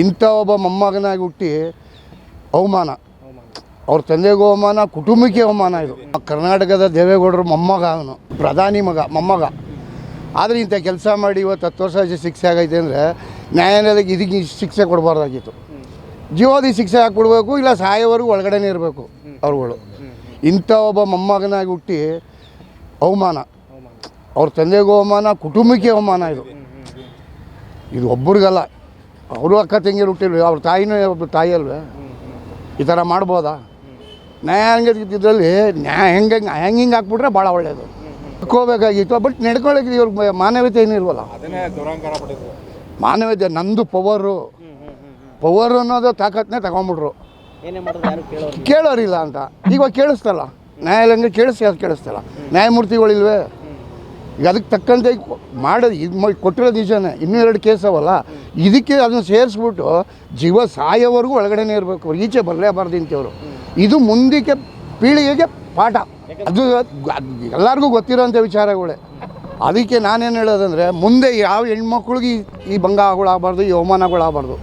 ಇಂಥ ಒಬ್ಬ ಮೊಮ್ಮಗನಾಗಿ ಹುಟ್ಟಿ ಅವಮಾನ. ಅವ್ರ ತಂದೆಗೂ ಅವಮಾನ, ಕುಟುಂಬಕ್ಕೆ ಅವಮಾನ ಇದು. ಕರ್ನಾಟಕದ ದೇವೇಗೌಡರು ಮೊಮ್ಮಗ ಅವನು, ಪ್ರಧಾನಿ ಮಗ, ಮೊಮ್ಮಗ. ಆದರೆ ಇಂಥ ಕೆಲಸ ಮಾಡಿ ಇವತ್ತು ಹತ್ತು ವರ್ಷ ಶಿಕ್ಷೆ ಆಗೈತೆ ಅಂದರೆ ನ್ಯಾಯಾಲಯಕ್ಕೆ ಇದಕ್ಕೆ ಶಿಕ್ಷೆ ಕೊಡಬಾರ್ದಾಗಿತ್ತು. ಜೀವಾದಿ ಶಿಕ್ಷೆ ಹಾಕ್ಬಿಡ್ಬೇಕು, ಇಲ್ಲ ಸಾಯೋವರೆಗೂ ಒಳಗಡೆನೇ ಇರಬೇಕು ಅವ್ರುಗಳು. ಇಂಥ ಒಬ್ಬ ಮೊಮ್ಮಗನಾಗಿ ಹುಟ್ಟಿ ಅವಮಾನ. ಅವ್ರ ತಂದೆಗೂ ಅವಮಾನ, ಕುಟುಂಬಕ್ಕೆ ಅವಮಾನ ಇದು. ಇದು ಒಬ್ರಿಗಲ್ಲ. ಅವರು ಅಕ್ಕ ತಂಗಿ ಹುಟ್ಟಿಲ್ವಿ? ಅವ್ರ ತಾಯಿನೂ ಒಬ್ಬ ತಾಯಿ ಅಲ್ವೇ? ಈ ಥರ ಮಾಡ್ಬೋದಾ? ನ್ಯಾಯಾಂಗ ಇದರಲ್ಲಿ ನ್ಯಾಯ ಹೆಂಗೆ ಹೆಂಗೆ ಹಿಂಗೆ ಹಾಕ್ಬಿಟ್ರೆ ಭಾಳ ಒಳ್ಳೆಯದು ನಡ್ಕೋಬೇಕಾಗಿತ್ತು ಬಟ್ ನಡ್ಕೊಳ್ಳೋಕೆ ಇವ್ರಿಗೆ ಮಾನವೀಯತೆ ದುರಂಕಾರ ಪಟ್ಟಿದ್ರು ಮಾನವೀಯತೆ ನಂದು ಪವರು ಪವರ್ ಅನ್ನೋದು ತಾಕತ್ತನ್ನೇ ತಗೊಂಬಿಟ್ರು. ಏನೇ ಮಾಡಿದ್ರು ಯಾರು ಕೇಳೋರು ಕೇಳೋರಿಲ್ಲ ಅಂತ. ಈಗ ಕೇಳಿಸ್ತಲ್ಲ ನ್ಯಾಯಾಲಯಂಗೆ ಕೇಳಿಸ್ತಾ ಕೇಳಿಸ್ತಲ್ಲ ನ್ಯಾಯಮೂರ್ತಿಗಳಿಲ್ವೇ? ಈಗ ಅದಕ್ಕೆ ತಕ್ಕಂತೆ ಮಾಡೋದು ಇದು ಮಾಡಿ ನಿಜನೇ. ಇನ್ನೂ ಎರಡು ಕೇಸ್ ಅವಲ್ಲ. ಇದಕ್ಕೆ ಅದನ್ನು ಸೇರಿಸ್ಬಿಟ್ಟು ಜೀವ ಸಾಯೋವರೆಗೂ ಒಳಗಡೆನೇ ಇರಬೇಕು. ಈಚೆ ಬರಲೇಬಾರ್ದು ಇಂಥವ್ರು. ಇದು ಮುಂದಕ್ಕೆ ಪೀಳಿಗೆಗೆ ಪಾಠ. ಅದು ಎಲ್ಲರಿಗೂ ಗೊತ್ತಿರೋಂಥ ವಿಚಾರಗಳೇ. ಅದಕ್ಕೆ ನಾನೇನು ಹೇಳೋದಂದರೆ, ಮುಂದೆ ಯಾವ ಹೆಣ್ಮಕ್ಳಿಗೆ ಈ- ಭಂಗಗಳಾಗಬಾರ್ದು ಈ ಅವಮಾನಗಳಾಗಬಾರ್ದು.